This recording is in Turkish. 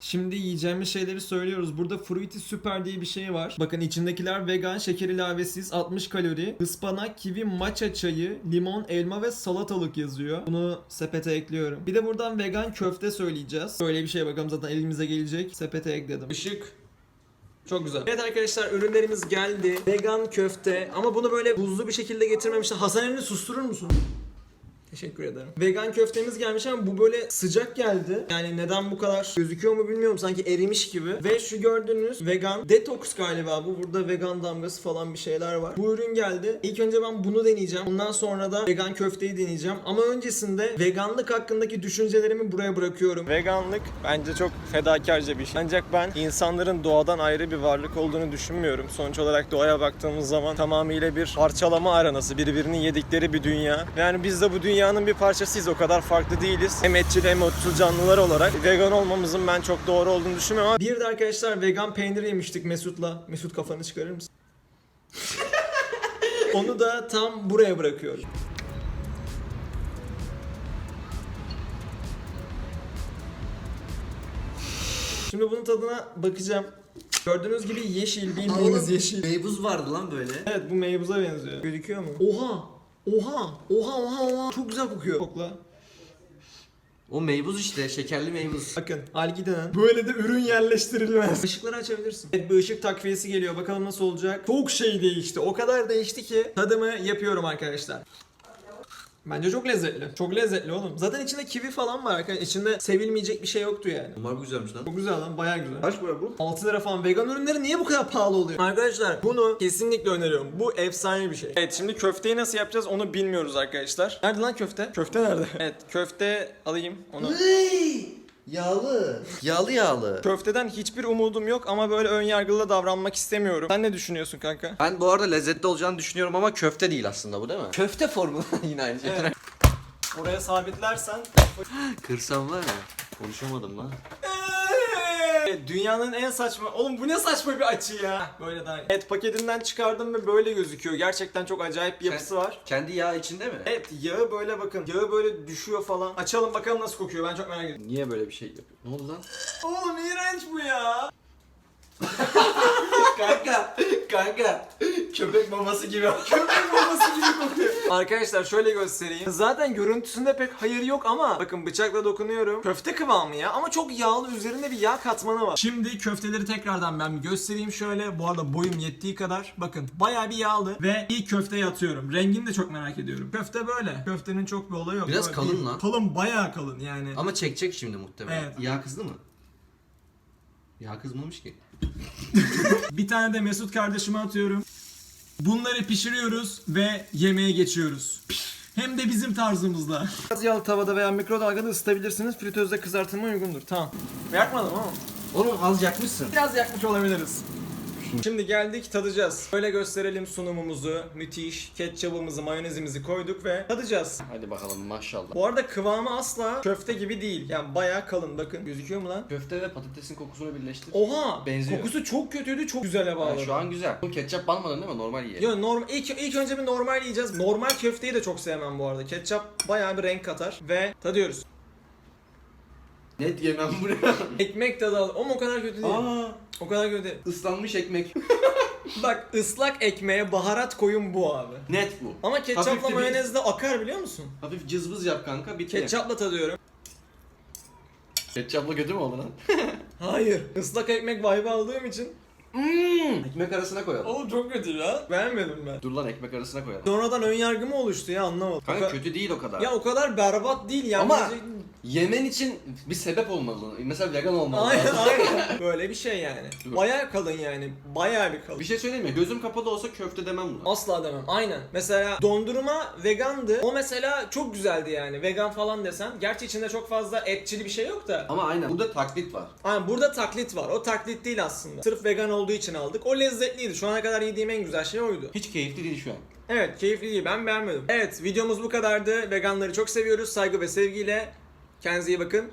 Şimdi yiyeceğimiz şeyleri söylüyoruz. Burada Fruity Super diye bir şey var. Bakın içindekiler vegan, şeker ilavesiz, 60 kalori, ıspanak, kivi, matcha çayı, limon, elma ve salatalık yazıyor. Bunu sepete ekliyorum. Bir de buradan vegan köfte söyleyeceğiz. Böyle bir şey bakalım zaten elimize gelecek. Sepete ekledim. Işık. Çok güzel. Evet arkadaşlar ürünlerimiz geldi. Vegan köfte ama bunu böyle buzlu bir şekilde getirmemişler. Hasan elini susturur musun? Teşekkür ederim. Vegan köftemiz gelmiş ama bu böyle sıcak geldi. Yani neden bu kadar gözüküyor mu bilmiyorum. Sanki erimiş gibi. Ve şu gördüğünüz vegan detox galiba bu. Burada vegan damgası falan bir şeyler var. Bu ürün geldi. İlk önce ben bunu deneyeceğim. Ondan sonra da vegan köfteyi deneyeceğim. Ama öncesinde veganlık hakkındaki düşüncelerimi buraya bırakıyorum. Veganlık bence çok fedakarca bir şey. Ancak ben insanların doğadan ayrı bir varlık olduğunu düşünmüyorum. Sonuç olarak doğaya baktığımız zaman tamamıyla bir parçalama aranası, birbirini yedikleri bir dünya. Yani biz de bu dünyanın bir parçasıyız. O kadar farklı değiliz. Hem etçil hem otsuz canlılar olarak vegan olmamızın ben çok doğru olduğunu düşünmüyorum ama bir de arkadaşlar vegan peynir yemiştik Mesut'la. Mesut kafanı çıkarır mısın? Onu da tam buraya bırakıyorum. Şimdi bunun tadına bakacağım. Gördüğünüz gibi yeşil, bildiğiniz yeşil. Meybuz vardı lan böyle. Evet bu meybuza benziyor. Gözüküyor mu? Oha! Oha! Oha oha oha! Çok güzel kokuyor. Kokla. O meybuz işte şekerli meybuz. Bakın algi denen böyle de ürün yerleştirilmez. Işıkları açabilirsin. Evet bir ışık takviyesi geliyor. Bakalım nasıl olacak. Çok şey değişti. O kadar değişti ki tadımı yapıyorum arkadaşlar. Bence çok lezzetli. Çok lezzetli oğlum. Zaten içinde kivi falan var arkadaşlar. İçinde sevilmeyecek bir şey yoktu yani. Bunlar güzelmiş lan. Çok güzel lan bayağı güzel. Kaç para bu? 6 lira falan vegan ürünleri niye bu kadar pahalı oluyor? Arkadaşlar bunu kesinlikle öneriyorum. Bu efsane bir şey. Evet şimdi köfteyi nasıl yapacağız onu bilmiyoruz arkadaşlar. Nerede lan köfte? Köfte nerede? evet köfte alayım onu. Yağlı. Yağlı yağlı. Köfteden hiçbir umudum yok ama böyle ön yargılı davranmak istemiyorum. Sen ne düşünüyorsun kanka? Ben bu arada lezzetli olacağını düşünüyorum ama köfte değil aslında bu değil mi? Köfte formu yine aynı şey. Evet. Oraya sabitlersen Kırsam var ya. Konuşamadım lan. Dünyanın en saçma... Oğlum bu ne saçma bir açı ya. Böyle daha iyi. Evet paketinden çıkardım ve böyle gözüküyor. Gerçekten çok acayip bir yapısı var. Kendi yağ içinde mi? Evet yağı böyle bakın. Yağı böyle düşüyor falan. Açalım bakalım nasıl kokuyor. Ben çok merak ediyorum. Niye böyle bir şey yapıyor? Ne oldu lan? Oğlum iğrenç bu ya. kanka, kanka. Köpek maması gibi. Köpek maması gibi kokuyor. Arkadaşlar şöyle göstereyim. Zaten görüntüsünde pek hayır yok ama bakın bıçakla dokunuyorum. Köfte kıvamı ya ama çok yağlı üzerinde bir yağ katmanı var. Şimdi köfteleri tekrardan ben bir göstereyim şöyle. Bu arada boyum yettiği kadar. Bakın bayağı bir yağlı ve ilk köfteye atıyorum. Rengini de çok merak ediyorum. Köfte böyle. Köftenin çok bir olayı yok. Biraz Böyle kalın bir- lan. Kalın bayağı kalın yani. ama çekecek şimdi muhtemelen. Evet. Yağ kızdı mı? Yağ kızmamış ki. Bir tane de Mesut kardeşime atıyorum. Bunları pişiriyoruz ve yemeğe geçiyoruz. Hem de bizim tarzımızda. Biraz yağlı tavada veya mikrodalgada ısıtabilirsiniz. Fritözde kızartılma uygundur. Tamam. Yakmadım ama. Oğlum az yakmışsın. Biraz yakmış olabiliriz. Şimdi geldik tadacağız. Böyle gösterelim sunumumuzu. Müthiş. Ketçabımızı, mayonezimizi koyduk ve tadacağız. Hadi bakalım maşallah. Bu arada kıvamı asla köfte gibi değil. Yani bayağı kalın bakın. Gözüküyor mu lan? Köfte ve patatesin kokusunu birleştir. Oha! Benziyor. Kokusu çok kötüydü, çok güzele bağladı. şu an güzel. Bu ketçap banmadın değil mi? Normal ye. Yo normal ilk, ilk önce bir normal yiyeceğiz. Normal köfteyi de çok sevmem bu arada. Ketçap bayağı bir renk katar ve tadıyoruz. Net yemem buraya. Ekmek tadı al. Ama o kadar kötü değil. Aa, O kadar kötü değil. ıslanmış ekmek. Bak ıslak ekmeğe baharat koyun bu abi. Net bu. Ama Hafif ketçapla de bir- mayonezle akar biliyor musun? Hafif cızbız yap kanka bitti. Ketçapla tadıyorum. Ketçapla kötü mü oldu lan? Hayır. Islak ekmek vibe aldığım için. Ekmek arasına koyalım. Oğlum çok kötü ya. Beğenmedim ben. Dur lan ekmek arasına koyalım. Sonradan ön yargı mı oluştu ya anlamadım. O Kanka ka- kötü değil o kadar. Ya o kadar berbat değil yani. Ama- Yemen için bir sebep olmalı. Mesela vegan olmalı. Aynen lazım. aynen. Böyle bir şey yani. Dur. Bayağı kalın yani. Bayağı bir kalın. bir şey söyleyeyim mi? Gözüm kapalı olsa köfte demem buna. Asla demem. Aynen. Mesela dondurma vegandı. O mesela çok güzeldi yani. Vegan falan desen. Gerçi içinde çok fazla etçili bir şey yok da. Ama aynen burada taklit var. Aynen burada taklit var. O taklit değil aslında. Sırf vegan olduğu için aldık. O lezzetliydi. Şu ana kadar yediğim en güzel şey oydu. Hiç keyifli değil şu an. Evet keyifli değil. Ben beğenmedim. Evet videomuz bu kadardı. Veganları çok seviyoruz. Saygı ve sevgiyle. Kendinize iyi bakın.